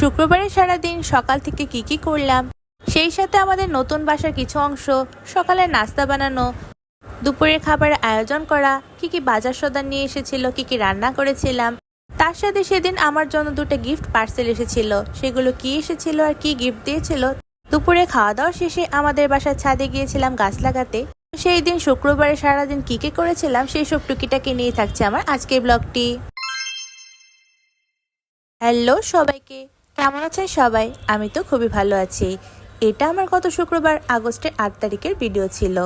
শুক্রবারে সারাদিন সকাল থেকে কি কি করলাম, সেই সাথে আমাদের নতুন বাসার কিছু অংশ, সকালে নাস্তা বানানো, দুপুরের খাবার আয়োজন করা, কি কি বাজার সদান নিয়ে এসেছিল, কি কি রান্না করেছিলাম, তার সাথে সেদিন আমার জন্য দুটো গিফট পার্সেল এসেছিল, সেগুলো কি এসেছিল আর কি গিফট দিয়েছিল, দুপুরে খাওয়া দাওয়া শেষে আমাদের বাসার ছাদে গিয়েছিলাম গাছ লাগাতে, সেই দিন শুক্রবারে সারাদিন কি কি করেছিলাম, সেই সব টুকিটাকে নিয়ে থাকছে আমার আজকের ব্লগটি হ্যালো সবাইকে কেমন আছেন সবাই? আমি তো খুবই ভালো আছি। এটা আমার গত শুক্রবার আগস্টের আট তারিখের ভিডিও ছিল।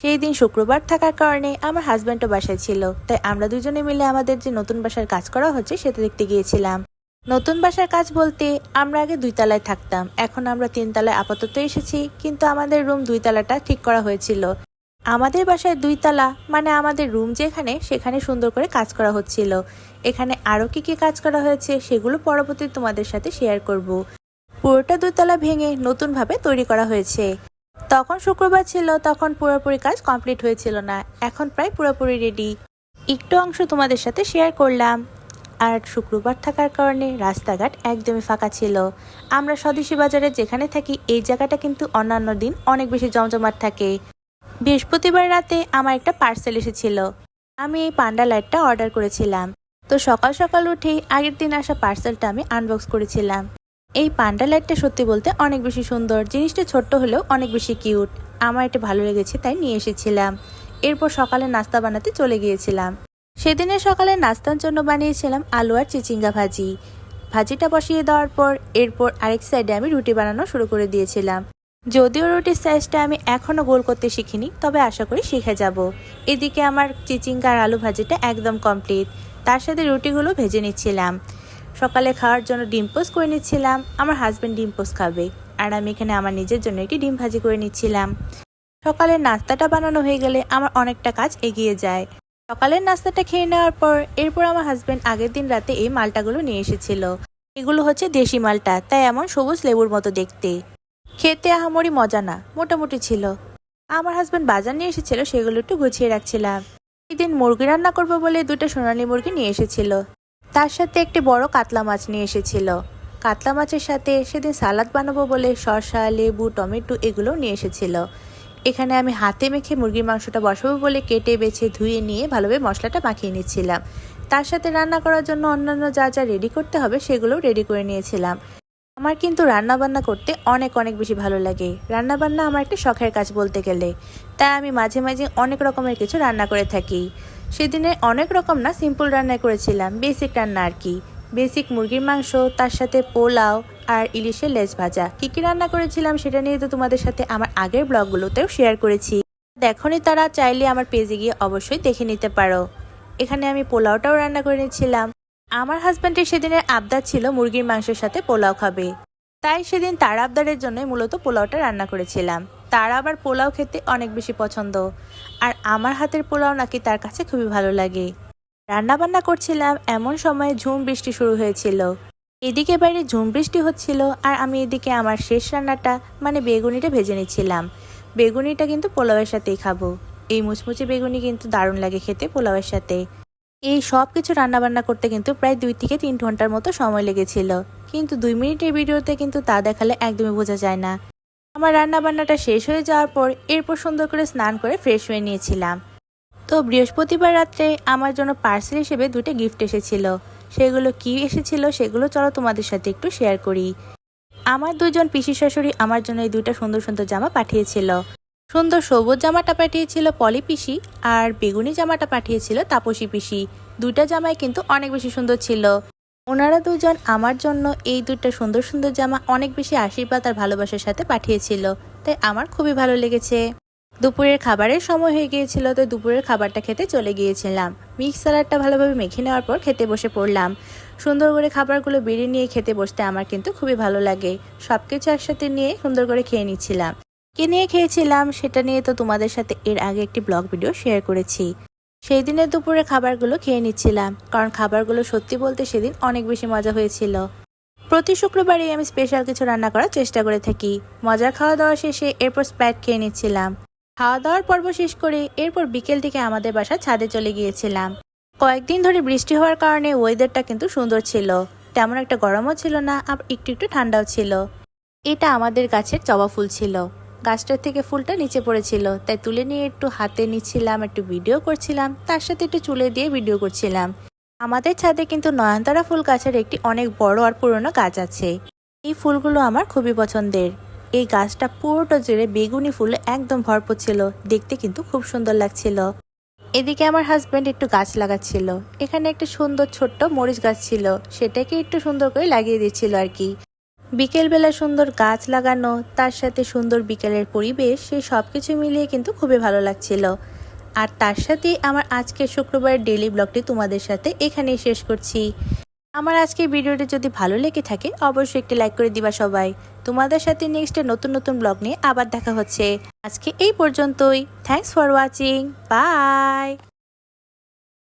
সেই দিন শুক্রবার থাকার কারণে আমার হাজব্যান্ডও বাসায় ছিল। তাই আমরা দুজনে মিলে আমাদের যে নতুন বাসার কাজ করা হচ্ছে, সেটা দেখতে গিয়েছিলাম। নতুন বাসার কাজ বলতে আমরা আগে দুই তলায় থাকতাম। এখন আমরা তিন তলায় আপাতত এসেছি, কিন্তু আমাদের রুম দুই তলাটা ঠিক করা হয়েছিল। আমাদের বাসায় দুই তালা মানে আমাদের রুম যেখানে, সেখানে সুন্দর করে কাজ করা হচ্ছিল। এখানে আরও কি কি কাজ করা হয়েছে, সেগুলো পরবর্তী তোমাদের সাথে শেয়ার করব। পুরোটা দুতলা ভেঙে নতুনভাবে তৈরি করা হয়েছে। তখন শুক্রবার ছিল, তখন পুরোপুরি কাজ কমপ্লিট হয়েছিল না। এখন প্রায় পুরোপুরি রেডি একটু অংশ তোমাদের সাথে শেয়ার করলাম। আর শুক্রবার থাকার কারণে রাস্তাঘাট একদমই ফাঁকা ছিল। আমরা স্বদেশী বাজারে যেখানে থাকি, এই জায়গাটা কিন্তু অন্যান্য দিন অনেক বেশি জমজমাট থাকে। বৃহস্পতিবার রাতে আমার একটা পার্সেল এসেছিল। আমি এই পান্ডা লাইটটা অর্ডার করেছিলাম। তো সকাল সকাল উঠেই আগের দিন আসা পার্সেলটা আমি আনবক্স করেছিলাম। এই পান্ডা লাইটটা সত্যি বলতে অনেক বেশি সুন্দর। জিনিসটা ছোট্ট হলেও অনেক বেশি কিউট আমার এটা ভালো লেগেছে, তাই নিয়ে এসেছিলাম। এরপর সকালে নাস্তা বানাতে চলে গিয়েছিলাম। সেদিনের সকালে নাস্তার জন্য বানিয়েছিলাম আলু আর চিচিঙ্গা ভাজি। ভাজিটা বসিয়ে দেওয়ার পর এরপর আরেক সাইডে আমি রুটি বানানো শুরু করে দিয়েছিলাম। যদিও রুটির সাইজটা আমি এখনও গোল করতে শিখিনি, তবে আশা করি শিখে যাব। এদিকে আমার চিচিঙ্গা আর আলু ভাজিটা একদম কমপ্লিট তার সাথে রুটিগুলো ভেজে নিচ্ছিলাম। সকালে খাওয়ার জন্য ডিম পোস্ট করে নিচ্ছিলাম, আমার হাজব্যান্ড ডিম পোস্ট খাবে, আর আমি এখানে আমার নিজের জন্য একটি ডিম ভাজি করে নিচ্ছিলাম। সকালের নাস্তাটা বানানো হয়ে গেলে আমার অনেকটা কাজ এগিয়ে যায়। সকালের নাস্তাটা খেয়ে নেওয়ার পর, এরপর আমার হাজব্যান্ড আগের দিন রাতে এই মালটাগুলো নিয়ে এসেছিল। এগুলো হচ্ছে দেশি মালটা, তাই এমন সবুজ লেবুর মতো দেখতে। খেতে আহামরি মজা না, মোটামুটি ছিল। আমার হাজব্যান্ড বাজার নিয়ে এসেছিল, সেগুলো একটু গুছিয়ে রাখছিলাম। এদিন মুরগি রান্না করব বলে দুটো সোনালি মুরগি নিয়ে এসেছিল। তার সাথে একটি বড় কাতলা মাছ নিয়ে এসেছিল। কাতলা মাছের সাথে সেদিন সালাদ বানাবো বলে শসা, লেবু, টমেটো এগুলো নিয়ে এসেছিল। এখানে আমি হাতে মেখে মুরগির মাংসটা বসাবো বলে কেটে, বেছে, ধুয়ে নিয়ে ভালোভাবে মশলাটা মাখিয়ে নিচ্ছিলাম। তার সাথে রান্না করার জন্য অন্যান্য যা যা রেডি করতে হবে সেগুলোও রেডি করে নিয়েছিলাম। আমার কিন্তু রান্না বান্না করতে অনেক অনেক বেশি ভালো লাগে। রান্না বান্না আমার একটা শখের কাজ বলতে গেলে। তাই আমি মাঝে মাঝে অনেক রকমের কিছু রান্না করে থাকি। সেদিনে অনেক রকম না সিম্পল রান্না করেছিলাম বেসিক রান্না আর কি। বেসিক মুরগির মাংস, তার সাথে পোলাও আর ইলিশের লেজ ভাজা। কি কি রান্না করেছিলাম সেটা নিয়ে তো তোমাদের সাথে আমার আগের ব্লগগুলোতেও শেয়ার করেছি। দেখনি তারা, চাইলে আমার পেজে গিয়ে অবশ্যই দেখে নিতে পারো। এখানে আমি পোলাওটাও রান্না করে নিচ্ছিলাম আমার হাজব্যান্ডের সেদিনের আবদার ছিল মুরগির মাংসের সাথে পোলাও খাবে। তাই সেদিন তার আবদারের জন্যই মূলত পোলাওটা রান্না করেছিলাম। তার আবার পোলাও খেতে অনেক বেশি পছন্দ। আর আমার হাতের পোলাও নাকি তার কাছে খুবই ভালো লাগে। রান্না বান্না করছিলাম, এমন সময় ঝুম বৃষ্টি শুরু হয়েছিল। এদিকে বাইরে ঝুম বৃষ্টি হচ্ছিল আর আমি এদিকে আমার শেষ রান্নাটা মানে বেগুনিটা ভেজে নিচ্ছিলাম। বেগুনিটা কিন্তু পোলাওয়ের সাথেই খাব। এই মুচমুচে বেগুনি কিন্তু দারুণ লাগে খেতে পোলাওয়ের সাথে। এই সব কিছু রান্নাবান্না করতে কিন্তু প্রায় দুই থেকে তিন ঘণ্টার মতো সময় লেগেছিল। কিন্তু দুই মিনিটের ভিডিওতে কিন্তু তা দেখালে একদমই বোঝা যায় না। আমার রান্নাবান্নাটা শেষ হয়ে যাওয়ার পর এরপর সুন্দর করে স্নান করে ফ্রেশ হয়ে নিয়েছিলাম। তো বৃহস্পতিবার রাত্রে আমার জন্য পার্সেল হিসেবে দুটো গিফট এসেছিল। সেগুলো কি এসেছিল সেগুলো চলো তোমাদের সাথে একটু শেয়ার করি। আমার দুজন পিসি শাশুড়ি আমার জন্য এই দুইটা সুন্দর সুন্দর জামা পাঠিয়েছিল। সুন্দর সবুজ জামাটা পাঠিয়েছিল পলি পিসি আর বেগুনি জামাটা পাঠিয়েছিল তাপসী পিসি। দুইটা জামাই কিন্তু অনেক বেশি সুন্দর ছিল। ওনারা দুজন আমার জন্য এই দুইটা সুন্দর সুন্দর জামা অনেক বেশি আশীর্বাদ আর ভালোবাসার সাথে পাঠিয়েছিল। তাই আমার খুবই ভালো লেগেছে। দুপুরের খাবারের সময় হয়ে গিয়েছিল তো দুপুরের খাবারটা খেতে চলে গিয়েছিলাম। মিক্স স্যালাডটা ভালোভাবে মেখে নেওয়ার পর খেতে বসে পড়লাম। সুন্দর করে খাবারগুলো বেরিয়ে নিয়ে খেতে বসতে আমার কিন্তু খুবই ভালো লাগে। সব কিছু একসাথে নিয়ে সুন্দর করে খেয়ে নিচ্ছিলাম। কে নিয়ে খেয়েছিলাম সেটা নিয়ে তো তোমাদের সাথে এর আগে একটি ব্লগ ভিডিও শেয়ার করেছি। সেই দিনের দুপুরে খাবারগুলো খেয়ে নিচ্ছিলাম, কারণ খাবারগুলো সত্যি বলতে সেদিন অনেক বেশি মজা হয়েছিল। প্রতি শুক্রবারই আমি স্পেশাল কিছু রান্না করার চেষ্টা করে থাকি। মজার খাওয়া দাওয়া শেষে এরপর স্প্যাট খেয়ে নিচ্ছিলাম। খাওয়া দাওয়ার পর্ব শেষ করে এরপর বিকেল থেকে আমাদের বাসা ছাদে চলে গিয়েছিলাম। কয়েকদিন ধরে বৃষ্টি হওয়ার কারণে ওয়েদারটা কিন্তু সুন্দর ছিল। তেমন একটা গরমও ছিল না আর একটু একটু ঠান্ডাও ছিল। এটা আমাদের গাছের জবা ফুল ছিল। গাছটার থেকে ফুলটা নিচে পড়েছিল। তাই তুলে নিয়ে একটু হাতে নিচ্ছিলাম, একটু ভিডিও করছিলাম। তার সাথে একটু চুলে দিয়ে ভিডিও করছিলাম। আমাদের ছাদে কিন্তু নয়নতারা ফুল গাছের একটি অনেক বড় আর পুরনো গাছ আছে। এই ফুলগুলো আমার খুবই পছন্দের। এই গাছটা পুরোটা জুড়ে বেগুনি ফুলে একদম ভরপুর ছিল। দেখতে কিন্তু খুব সুন্দর লাগছিল। এদিকে আমার হাজব্যান্ড একটু গাছ লাগাচ্ছিল। এখানে একটা সুন্দর ছোট্ট মরিচ গাছ ছিল। সেটাকে একটু সুন্দর করে লাগিয়ে দিচ্ছিল আর কি। বিকেলবেলা সুন্দর গাছ লাগানো, তার সাথে সুন্দর বিকেলের পরিবেশ সেই সব কিছু মিলিয়ে কিন্তু খুবই ভালো লাগছিল। আর তার সাথে আমার আজকে শুক্রবারের ডেলি ব্লগটি তোমাদের সাথে এখানেই শেষ করছি। আমার আজকে ভিডিওটি যদি ভালো লেগে থাকে, অবশ্যই একটি লাইক করে দিবা সবাই। তোমাদের সাথে নেক্সটে নতুন নতুন ব্লগ নিয়ে আবার দেখা হচ্ছে। আজকে এই পর্যন্তই। Thanks for watching by